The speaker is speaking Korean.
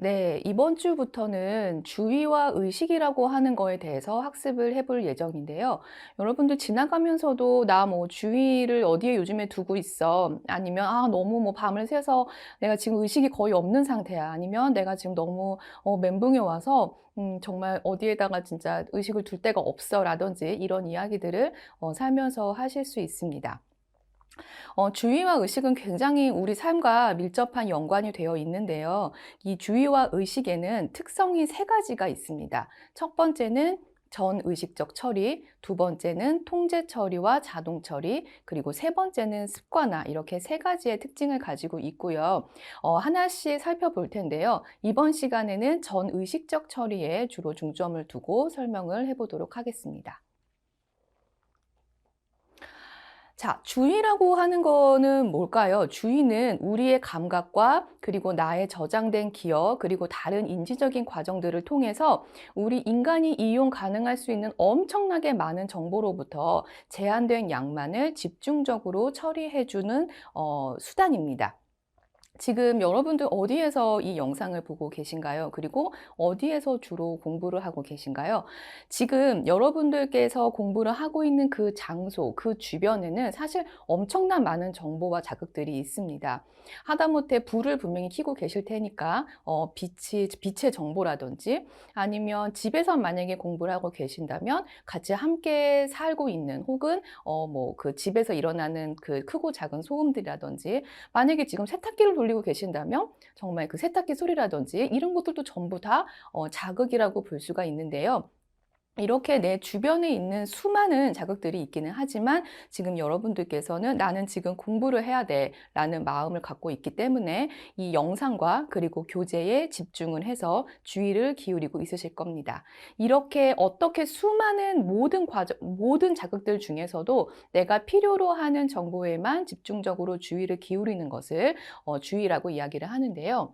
네, 이번 주부터는 주의와 의식이라고 하는 거에 대해서 학습을 해볼 예정인데요. 여러분들 지나가면서도 나 뭐 주의를 어디에 요즘에 두고 있어? 아니면 아, 너무 뭐 밤을 새서 내가 지금 의식이 거의 없는 상태야. 아니면 내가 지금 너무 어, 멘붕에 와서 음, 정말 어디에다가 진짜 의식을 둘 데가 없어. 라든지 이런 이야기들을 어, 살면서 하실 수 있습니다. 어, 주의와 의식은 굉장히 우리 삶과 밀접한 연관이 되어 있는데요. 이 주의와 의식에는 특성이 세 가지가 있습니다. 첫 번째는 전의식적 처리, 두 번째는 통제 처리와 자동 처리, 그리고 세 번째는 습관화, 이렇게 세 가지의 특징을 가지고 있고요. 어, 하나씩 살펴볼 텐데요. 이번 시간에는 전의식적 처리에 주로 중점을 두고 설명을 해보도록 하겠습니다. 자, 주의라고 하는 거는 뭘까요? 주의는 우리의 감각과 그리고 나의 저장된 기억, 그리고 다른 인지적인 과정들을 통해서 우리 인간이 이용 가능할 수 있는 엄청나게 많은 정보로부터 제한된 양만을 집중적으로 처리해주는 어, 수단입니다. 지금 여러분들 어디에서 이 영상을 보고 계신가요? 그리고 어디에서 주로 공부를 하고 계신가요? 지금 여러분들께서 공부를 하고 있는 그 장소, 그 주변에는 사실 엄청난 많은 정보와 자극들이 있습니다. 하다못해 불을 분명히 켜고 계실 테니까 어, 빛이, 빛의 정보라든지 아니면 집에서 만약에 공부를 하고 계신다면 같이 함께 살고 있는 혹은 어, 뭐 그 집에서 일어나는 그 크고 작은 소음들이라든지 만약에 지금 세탁기를 돌리 고 계신다면 정말 그 세탁기 소리라든지 이런 것들도 전부 다 어, 자극이라고 볼 수가 있는데요. 이렇게 내 주변에 있는 수많은 자극들이 있기는 하지만 지금 여러분들께서는 나는 지금 공부를 해야 돼 라는 마음을 갖고 있기 때문에 이 영상과 그리고 교재에 집중을 해서 주의를 기울이고 있으실 겁니다. 이렇게 어떻게 수많은 모든 과정, 모든 자극들 중에서도 내가 필요로 하는 정보에만 집중적으로 주의를 기울이는 것을 어, 주의라고 이야기를 하는데요.